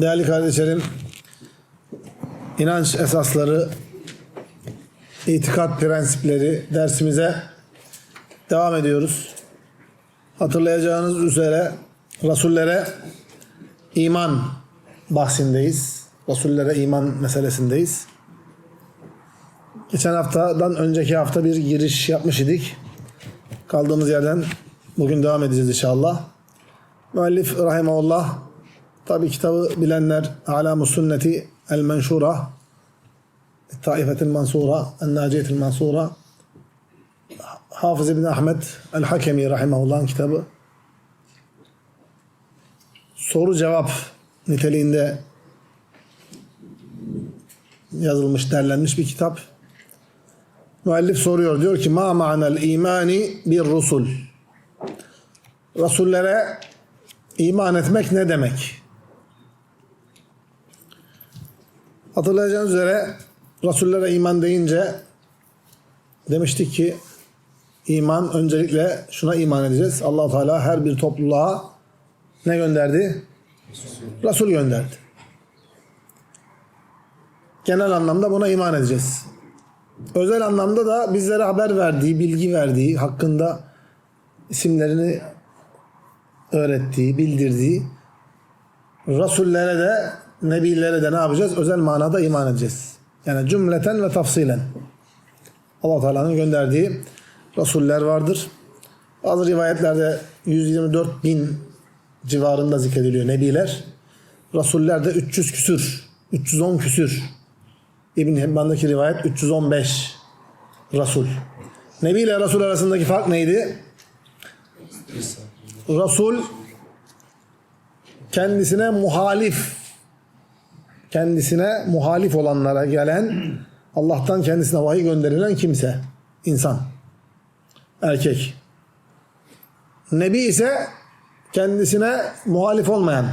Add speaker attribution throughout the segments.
Speaker 1: Değerli kardeşlerim, inanç esasları, itikat prensipleri dersimize devam ediyoruz. Hatırlayacağınız üzere Rasullere iman bahsindeyiz. Rasullere iman meselesindeyiz. Geçen haftadan önceki hafta bir giriş yapmış idik. Kaldığımız yerden bugün devam edeceğiz inşallah. Müellif rahimahullah tabi kitabı bilenler Alamu Sünneti El Menşura Taifetil Mansura El Naciyetil Mansura Hafız İbni Ahmet El Hakemi rahimahullah'ın kitabı soru cevap niteliğinde yazılmış, derlenmiş bir kitap. Müellif soruyor. Diyor ki ma ma'nel imani bir rusul. Rasullere iman etmek ne demek? Hatırlayacağınız üzere Rasullere iman deyince demiştik ki iman öncelikle şuna iman edeceğiz. allah Teala her bir topluluğa ne gönderdi? Resul gönderdi. Genel anlamda buna iman edeceğiz. Özel anlamda da bizlere haber verdiği, bilgi verdiği, hakkında isimlerini öğrettiği, bildirdiği Rasullere de, Nebilere de ne yapacağız? Özel manada iman edeceğiz. Yani cümleten ve tafsilen. allah Teala'nın gönderdiği Rasuller vardır. Bazı rivayetlerde 124 bin civarında zikrediliyor Nebiler. Rasuller de 300 küsür, 310 küsür. İbn Hibban'daki rivayet 315 Rasul. Nebi ile Rasul arasındaki fark neydi? Rasul kendisine muhalif kendisine muhalif olanlara gelen Allah'tan kendisine vahiy gönderilen kimse. insan. Erkek. Nebi ise kendisine muhalif olmayan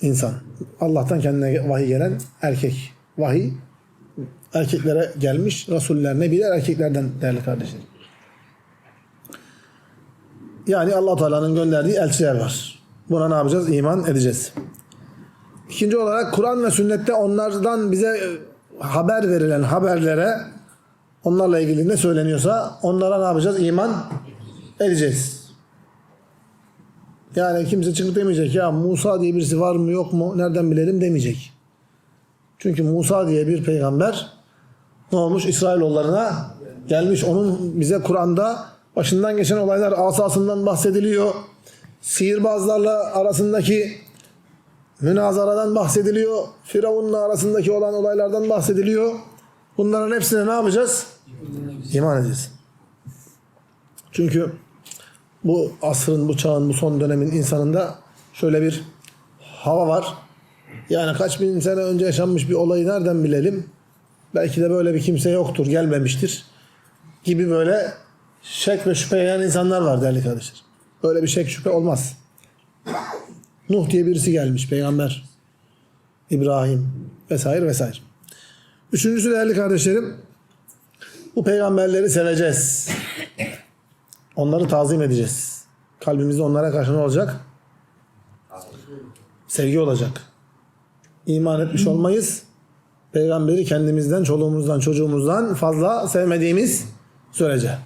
Speaker 1: insan. Allah'tan kendine vahiy gelen erkek. Vahiy erkeklere gelmiş. Rasuller, nebiler erkeklerden değerli kardeşlerim. Yani allah Teala'nın gönderdiği elçiler var. Buna ne yapacağız? İman edeceğiz. İkinci olarak Kur'an ve sünnette onlardan bize haber verilen haberlere onlarla ilgili ne söyleniyorsa onlara ne yapacağız? İman edeceğiz. Yani kimse çıkıp demeyecek ya Musa diye birisi var mı yok mu nereden bilelim demeyecek. Çünkü Musa diye bir peygamber ne olmuş? İsrailoğullarına gelmiş. Onun bize Kur'an'da başından geçen olaylar asasından bahsediliyor. Sihirbazlarla arasındaki münazaradan bahsediliyor. Firavun'la arasındaki olan olaylardan bahsediliyor. Bunların hepsine ne yapacağız? İman edeceğiz. Çünkü bu asrın, bu çağın, bu son dönemin insanında şöyle bir hava var. Yani kaç bin sene önce yaşanmış bir olayı nereden bilelim? Belki de böyle bir kimse yoktur, gelmemiştir. Gibi böyle şek ve şüphe eden insanlar var değerli kardeşler. Böyle bir şek şüphe olmaz. Nuh diye birisi gelmiş, peygamber. İbrahim vesaire vesaire. Üçüncüsü değerli kardeşlerim, bu peygamberleri seveceğiz. Onları tazim edeceğiz. Kalbimizde onlara karşı ne olacak? Sevgi olacak. İman etmiş olmayız. Peygamberi kendimizden, çoluğumuzdan, çocuğumuzdan fazla sevmediğimiz sürece.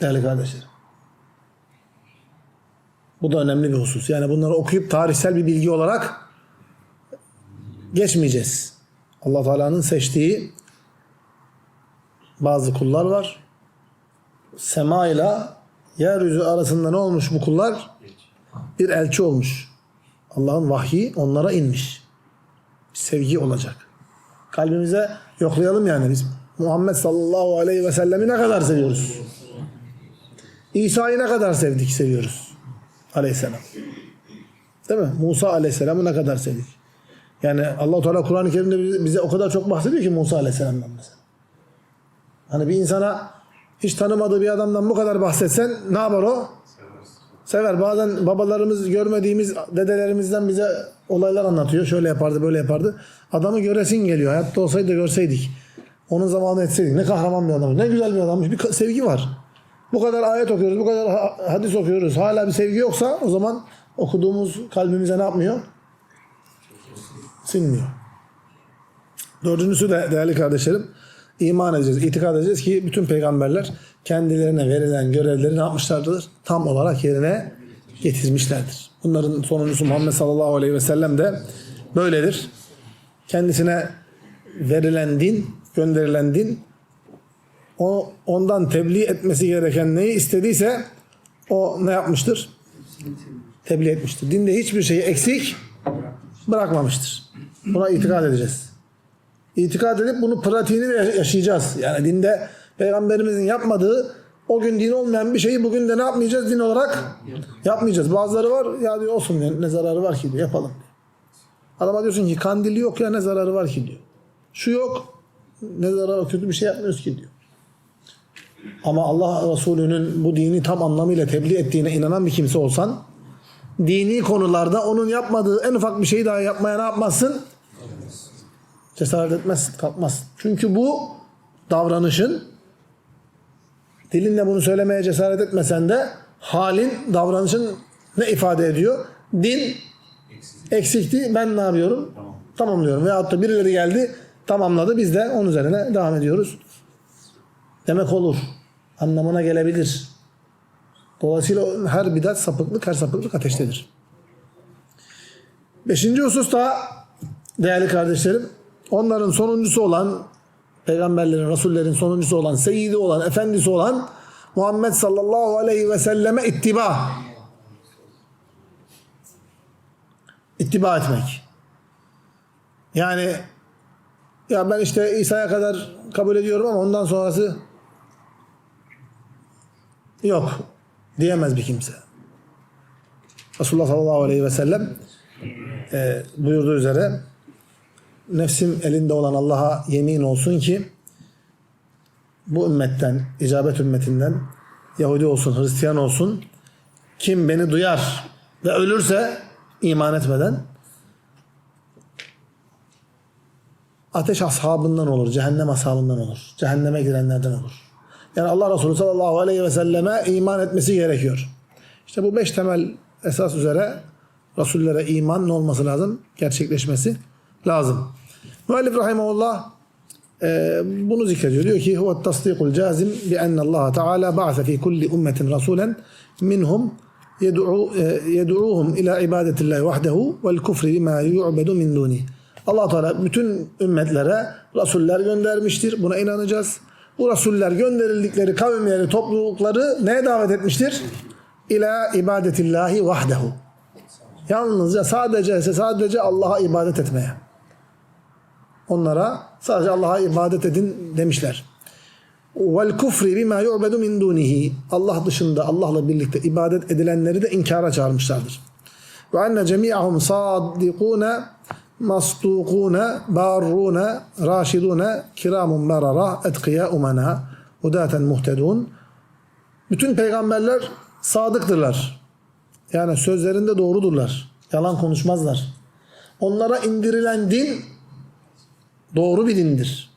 Speaker 1: Değerli kardeşler. Bu da önemli bir husus. Yani bunları okuyup tarihsel bir bilgi olarak geçmeyeceğiz. Allah Teala'nın seçtiği bazı kullar var. Sema ile yeryüzü arasında ne olmuş bu kullar? Bir elçi olmuş. Allah'ın vahyi onlara inmiş. Bir sevgi olacak. Kalbimize yoklayalım yani biz. Muhammed sallallahu aleyhi ve sellemi ne kadar seviyoruz? İsa'yı ne kadar sevdik, seviyoruz? Aleyhisselam. Değil mi? Musa aleyhisselamı ne kadar sevdik? Yani allah Teala Kur'an-ı Kerim'de bize, o kadar çok bahsediyor ki Musa aleyhisselamdan mesela. Hani bir insana hiç tanımadığı bir adamdan bu kadar bahsetsen ne yapar o? Sever. Bazen babalarımız görmediğimiz dedelerimizden bize olaylar anlatıyor. Şöyle yapardı, böyle yapardı. Adamı göresin geliyor. Hayatta olsaydı görseydik. Onun zamanı etseydik. Ne kahraman bir adammış. Ne güzel bir adammış. Bir sevgi var. Bu kadar ayet okuyoruz, bu kadar hadis okuyoruz. Hala bir sevgi yoksa o zaman okuduğumuz kalbimize ne yapmıyor? Sinmiyor. Dördüncüsü de değerli kardeşlerim iman edeceğiz, itikad edeceğiz ki bütün peygamberler kendilerine verilen görevleri ne yapmışlardır? Tam olarak yerine getirmişlerdir. Bunların sonuncusu Muhammed sallallahu aleyhi ve sellem de böyledir. Kendisine verilen din, gönderilen din o ondan tebliğ etmesi gereken neyi istediyse o ne yapmıştır? Tebliğ etmiştir. Dinde hiçbir şeyi eksik bırakmamıştır. Buna itikad edeceğiz. İtikad edip bunu pratiğini yaşayacağız. Yani dinde peygamberimizin yapmadığı o gün din olmayan bir şeyi bugün de ne yapmayacağız? Din olarak yapmayacağız. Bazıları var ya diyor olsun diyor, ne zararı var ki diyor yapalım. Adama diyorsun ki kandili yok ya ne zararı var ki diyor. Şu yok ne zararı kötü bir şey yapmıyoruz ki diyor. Ama Allah Resulü'nün bu dini tam anlamıyla tebliğ ettiğine inanan bir kimse olsan dini konularda onun yapmadığı en ufak bir şeyi daha yapmaya ne yapmazsın? Cesaret etmez, kalkmaz. Çünkü bu davranışın dilinle bunu söylemeye cesaret etmesen de halin, davranışın ne ifade ediyor? Din eksikti. Ben ne yapıyorum? Tamamlıyorum. Veyahut da birileri geldi tamamladı. Biz de onun üzerine devam ediyoruz. Demek olur. Anlamına gelebilir. Dolayısıyla her bidat sapıklık, her sapıklık ateştedir. Beşinci husus da değerli kardeşlerim, onların sonuncusu olan, peygamberlerin, rasullerin sonuncusu olan, seyyidi olan, efendisi olan Muhammed sallallahu aleyhi ve selleme ittiba. İttiba etmek. Yani ya ben işte İsa'ya kadar kabul ediyorum ama ondan sonrası yok diyemez bir kimse. Resulullah sallallahu aleyhi ve sellem e, buyurduğu üzere nefsim elinde olan Allah'a yemin olsun ki bu ümmetten, icabet ümmetinden Yahudi olsun, Hristiyan olsun kim beni duyar ve ölürse iman etmeden ateş ashabından olur, cehennem ashabından olur. Cehenneme girenlerden olur. Yani Allah Resulü sallallahu aleyhi ve selleme iman etmesi gerekiyor. İşte bu beş temel esas üzere Resullere iman ne olması lazım? Gerçekleşmesi lazım. Müellif rahimahullah e, bunu zikrediyor. Diyor ki huve tasdikul cazim bi enne Allah Teala ba'se fi kulli ummetin rasulen minhum yed'u e, yed'uhum ila ibadetillahi vahdehu vel kufri bima yu'bedu min duni. Allah Teala bütün ümmetlere rasuller göndermiştir. Buna inanacağız. Bu rasuller gönderildikleri kavimleri, toplulukları neye davet etmiştir? İla ibadetillahi vahdehu. Yalnızca sadece sadece Allah'a ibadet etmeye. Onlara sadece Allah'a ibadet edin demişler. Vel kufri bima yu'bedu min dunihi. Allah dışında Allah'la birlikte ibadet edilenleri de inkara çağırmışlardır. Ve enne cemi'ahum saddikune mastukune barrune raşidune kiramun barara etkıya umana hudaten muhtedun. Bütün peygamberler sadıktırlar. Yani sözlerinde doğrudurlar. Yalan konuşmazlar. Onlara indirilen din doğru bir dindir.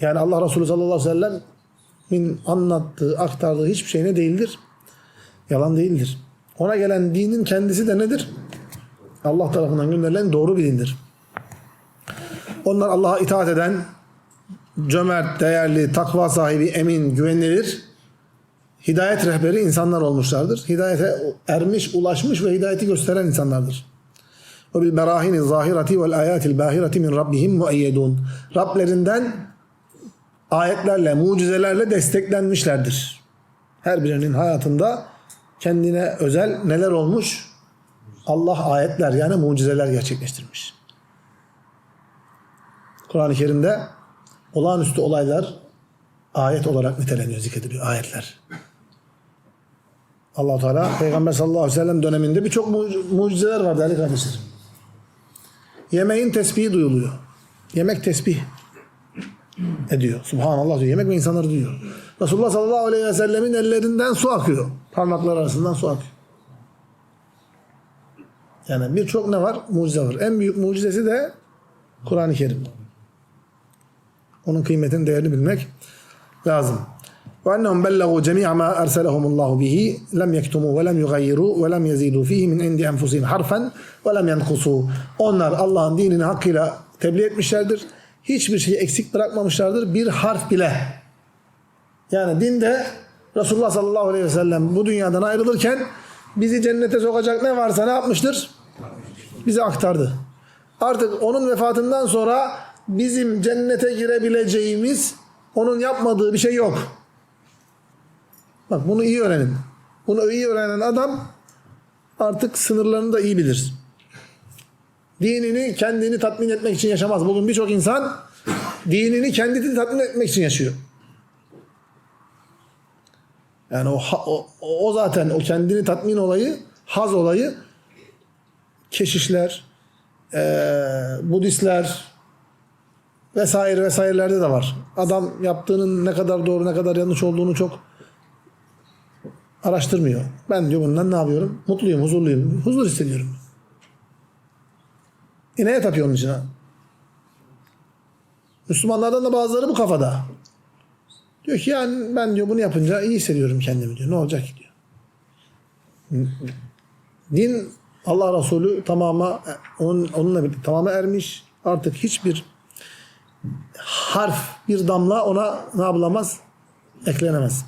Speaker 1: Yani Allah Resulü sallallahu aleyhi ve sellem'in anlattığı, aktardığı hiçbir şey ne değildir? Yalan değildir. Ona gelen dinin kendisi de nedir? Allah tarafından gönderilen doğru bir dindir. Onlar Allah'a itaat eden, cömert, değerli, takva sahibi, emin, güvenilir, hidayet rehberi insanlar olmuşlardır. Hidayete ermiş, ulaşmış ve hidayeti gösteren insanlardır. Ve bil berahini zahireti vel ayatil bahireti min rabbihim mueyyedun. Rablerinden ayetlerle, mucizelerle desteklenmişlerdir. Her birinin hayatında kendine özel neler olmuş? Allah ayetler yani mucizeler gerçekleştirmiş. Kur'an-ı Kerim'de olağanüstü olaylar ayet olarak niteleniyor, zikrediliyor ayetler. allah Teala Peygamber sallallahu aleyhi ve sellem döneminde birçok mucizeler var değerli kardeşlerim. Yemeğin tesbihi duyuluyor. Yemek tesbih ediyor. Subhanallah diyor. Yemek ve insanları duyuyor. Resulullah sallallahu aleyhi ve sellemin ellerinden su akıyor. Parmaklar arasından su akıyor. Yani birçok ne var? Mucize var. En büyük mucizesi de Kur'an-ı Kerim. Onun kıymetini, değerini bilmek lazım. وأنهم بلغوا جميع ما أرسلهم الله به لم يكتموا ولم يغيروا ولم يزيدوا فيه من عند أنفسهم حرفا ولم ينقصوا Onlar Allah'ın dinini hakkıyla tebliğ etmişlerdir. Hiçbir şeyi eksik bırakmamışlardır. Bir harf bile. Yani dinde Resulullah sallallahu aleyhi ve sellem bu dünyadan ayrılırken bizi cennete sokacak ne varsa ne yapmıştır? Bize aktardı. Artık onun vefatından sonra bizim cennete girebileceğimiz onun yapmadığı bir şey yok. Bak bunu iyi öğrenin. Bunu iyi öğrenen adam artık sınırlarını da iyi bilir. Dinini kendini tatmin etmek için yaşamaz. Bugün birçok insan dinini kendini tatmin etmek için yaşıyor. Yani o, o, o zaten o kendini tatmin olayı, haz olayı keşişler, eee Budistler vesaire vesairelerde de var. Adam yaptığının ne kadar doğru ne kadar yanlış olduğunu çok araştırmıyor. Ben diyor bundan ne yapıyorum? Mutluyum, huzurluyum. Huzur hissediyorum. E neye tapıyor onun için? Müslümanlardan da bazıları bu kafada. Diyor ki yani ben diyor bunu yapınca iyi hissediyorum kendimi diyor. Ne olacak ki diyor. Din Allah Resulü tamama onun, onunla birlikte tamama ermiş. Artık hiçbir harf, bir damla ona ne yapılamaz? Eklenemez.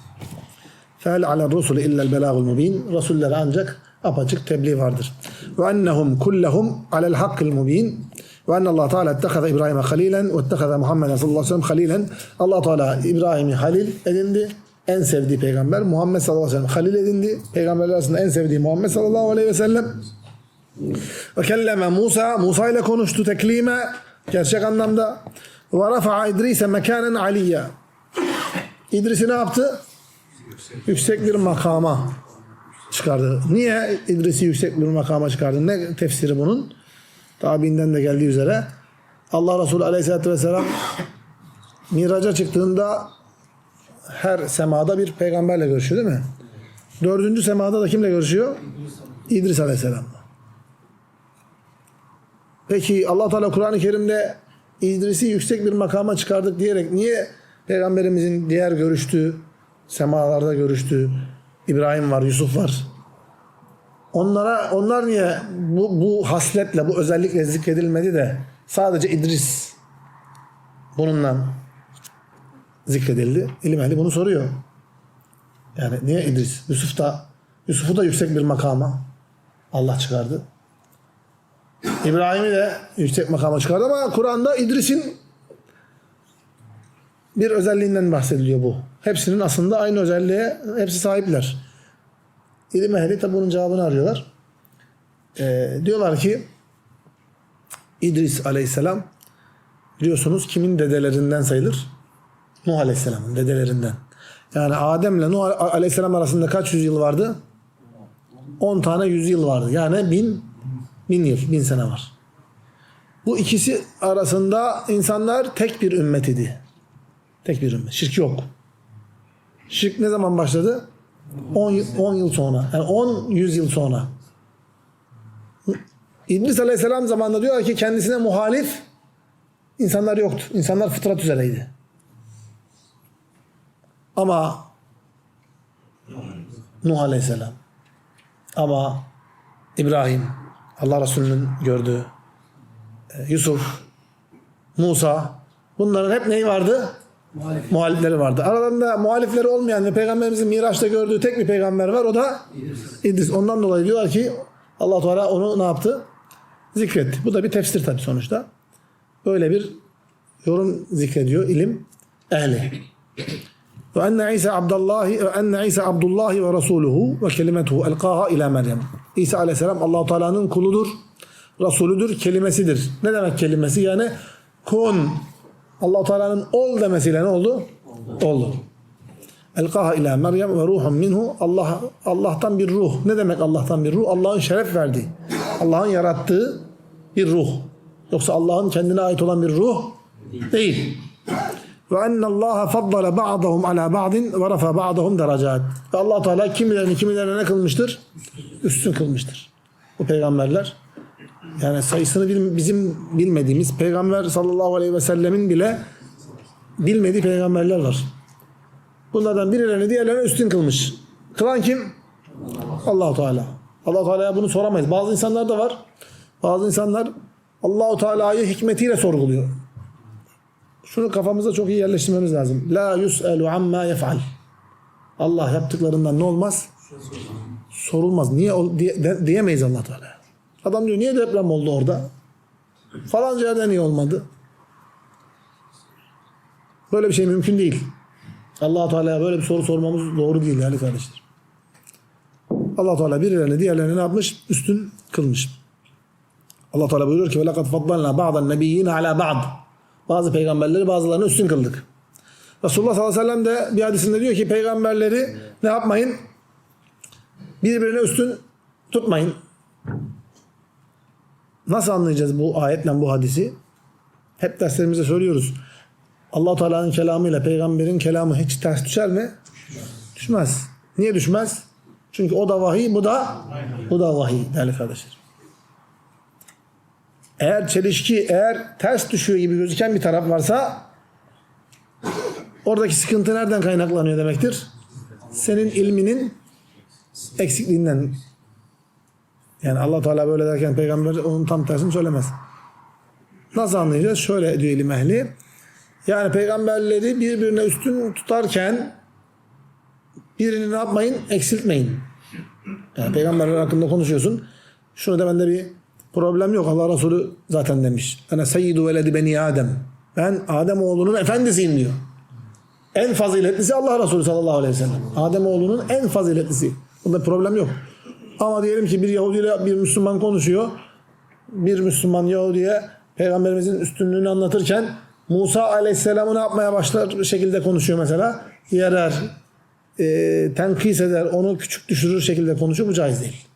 Speaker 1: Fel ala rusul illel belagul mubin. Resullere ancak apaçık tebliğ vardır. Ve ennehum kullehum alel hakkil mubin. Ve enne Allah Teala ettehaza İbrahim'e halilen ve ettehaza Muhammeden sallallahu aleyhi ve sellem halilen. Allah Teala İbrahim'i halil edindi. En sevdiği peygamber Muhammed sallallahu aleyhi ve sellem halil edindi. Peygamberler arasında en sevdiği Muhammed sallallahu aleyhi ve sellem. Ve kelleme Musa, Musa ile konuştu teklime, gerçek anlamda. Ve rafa'a İdris'e mekanen aliyya. İdris'i ne yaptı? Yüksek bir makama çıkardı. Niye İdris'i yüksek bir makama çıkardı? Ne tefsiri bunun? Tabiinden de geldiği üzere. Allah Resulü Aleyhisselatü Vesselam miraca çıktığında her semada bir peygamberle görüşüyor değil mi? Dördüncü semada da kimle görüşüyor? İdris Aleyhisselam'la. Peki Allah Teala Kur'an-ı Kerim'de İdris'i yüksek bir makama çıkardık diyerek niye peygamberimizin diğer görüştüğü semalarda görüştüğü İbrahim var, Yusuf var. Onlara onlar niye bu, bu hasletle, bu özellikle zikredilmedi de sadece İdris bununla zikredildi. İlim ehli bunu soruyor. Yani niye İdris? Yusuf da Yusuf'u da yüksek bir makama Allah çıkardı. İbrahim'i de yüksek makama çıkardı ama Kur'an'da İdris'in bir özelliğinden bahsediliyor bu. Hepsinin aslında aynı özelliğe hepsi sahipler. İlim ehli tabi bunun cevabını arıyorlar. Ee, diyorlar ki İdris aleyhisselam biliyorsunuz kimin dedelerinden sayılır? Nuh aleyhisselamın dedelerinden. Yani Adem ile Nuh aleyhisselam arasında kaç yüzyıl vardı? 10 tane yüzyıl vardı. Yani bin, bin yıl, bin sene var. Bu ikisi arasında insanlar tek bir ümmet idi. Tek bir ümmet. Şirk yok. Şirk ne zaman başladı? 10 yıl, 10 yıl sonra. Yani 10 yüzyıl sonra. İdris Aleyhisselam zamanında diyor ki kendisine muhalif insanlar yoktu. İnsanlar fıtrat üzereydi. Ama Nuh Aleyhisselam ama İbrahim Allah Resulü'nün gördüğü e, Yusuf Musa bunların hep neyi vardı?
Speaker 2: Muhalif.
Speaker 1: muhalifleri vardı. Aralarında muhalifleri olmayan ve Peygamberimizin Miraç'ta gördüğü tek bir peygamber var. O da İdris. Ondan dolayı diyorlar ki allah Teala onu ne yaptı? Zikretti. Bu da bir tefsir tabii sonuçta. Böyle bir yorum zikrediyor ilim ehli. Ve enne İsa Abdullahi ve enne İsa Abdullahi ve Resuluhu ve kelimetuhu elqaha ila Meryem. İsa Aleyhisselam Allahu Teala'nın kuludur, Resulüdür, kelimesidir. Ne demek kelimesi? Yani kun Allah Teala'nın ol demesiyle ne oldu? Oldu. Elqaha ila Meryem ve ruhun minhu. Allah Allah'tan bir ruh. Ne demek Allah'tan bir ruh? Allah'ın şeref verdiği. Allah'ın yarattığı bir ruh. Yoksa Allah'ın kendine ait olan bir ruh değil. Ve enne Allah faddala ba'dahum ala ba'din ve rafa ba'dahum derecat. Ve Allah Teala kimilerini kimilerine ne kılmıştır? Üstün kılmıştır. Bu peygamberler yani sayısını bizim bilmediğimiz Peygamber sallallahu aleyhi ve sellemin bile bilmediği peygamberler var. Bunlardan birilerini diğerlerine üstün kılmış. Kılan kim? Allahu Teala. Allahu Teala'ya bunu soramayız. Bazı insanlar da var. Bazı insanlar Allahu Teala'yı hikmetiyle sorguluyor Şunu kafamıza çok iyi yerleştirmemiz lazım. La yus'elu amma yef'al. Allah yaptıklarından ne olmaz? Sorulmaz. Niye ol- diye, de- diyemeyiz Allah Teala. Adam diyor niye deprem oldu orada? Falanca yerde niye olmadı? Böyle bir şey mümkün değil. allah Teala'ya böyle bir soru sormamız doğru değil yani kardeşler. allah Teala birilerini diğerlerini ne yapmış? Üstün kılmış. allah Teala buyuruyor ki وَلَقَدْ فَضَّلْنَا بَعْضَ النَّبِيِّينَ عَلَى بَعْضٍ bazı peygamberleri bazılarını üstün kıldık. Resulullah sallallahu aleyhi ve sellem de bir hadisinde diyor ki peygamberleri ne yapmayın? Birbirine üstün tutmayın. Nasıl anlayacağız bu ayetle bu hadisi? Hep derslerimizde söylüyoruz. allah Teala'nın kelamıyla peygamberin kelamı hiç ters düşer mi? Düşmez. Niye düşmez? Çünkü o da vahiy, bu da bu da vahiy değerli kardeşler. Eğer çelişki, eğer ters düşüyor gibi gözüken bir taraf varsa oradaki sıkıntı nereden kaynaklanıyor demektir? Senin ilminin eksikliğinden. Yani allah Teala böyle derken peygamber onun tam tersini söylemez. Nasıl anlayacağız? Şöyle diyor ilim ehli. Yani peygamberleri birbirine üstün tutarken birini ne yapmayın? Eksiltmeyin. Yani peygamberler hakkında konuşuyorsun. Şunu demende bir problem yok. Allah Resulü zaten demiş. Ana seyyidu veledi beni Adem. Ben Adem oğlunun efendisiyim diyor. En faziletlisi Allah Resulü sallallahu aleyhi ve sellem. Adem oğlunun en faziletlisi. Bunda problem yok. Ama diyelim ki bir Yahudi ile bir Müslüman konuşuyor. Bir Müslüman Yahudi'ye peygamberimizin üstünlüğünü anlatırken Musa aleyhisselamı ne yapmaya başlar şekilde konuşuyor mesela. Yerer, e, tenkis eder, onu küçük düşürür şekilde konuşuyor. Bu caiz değil.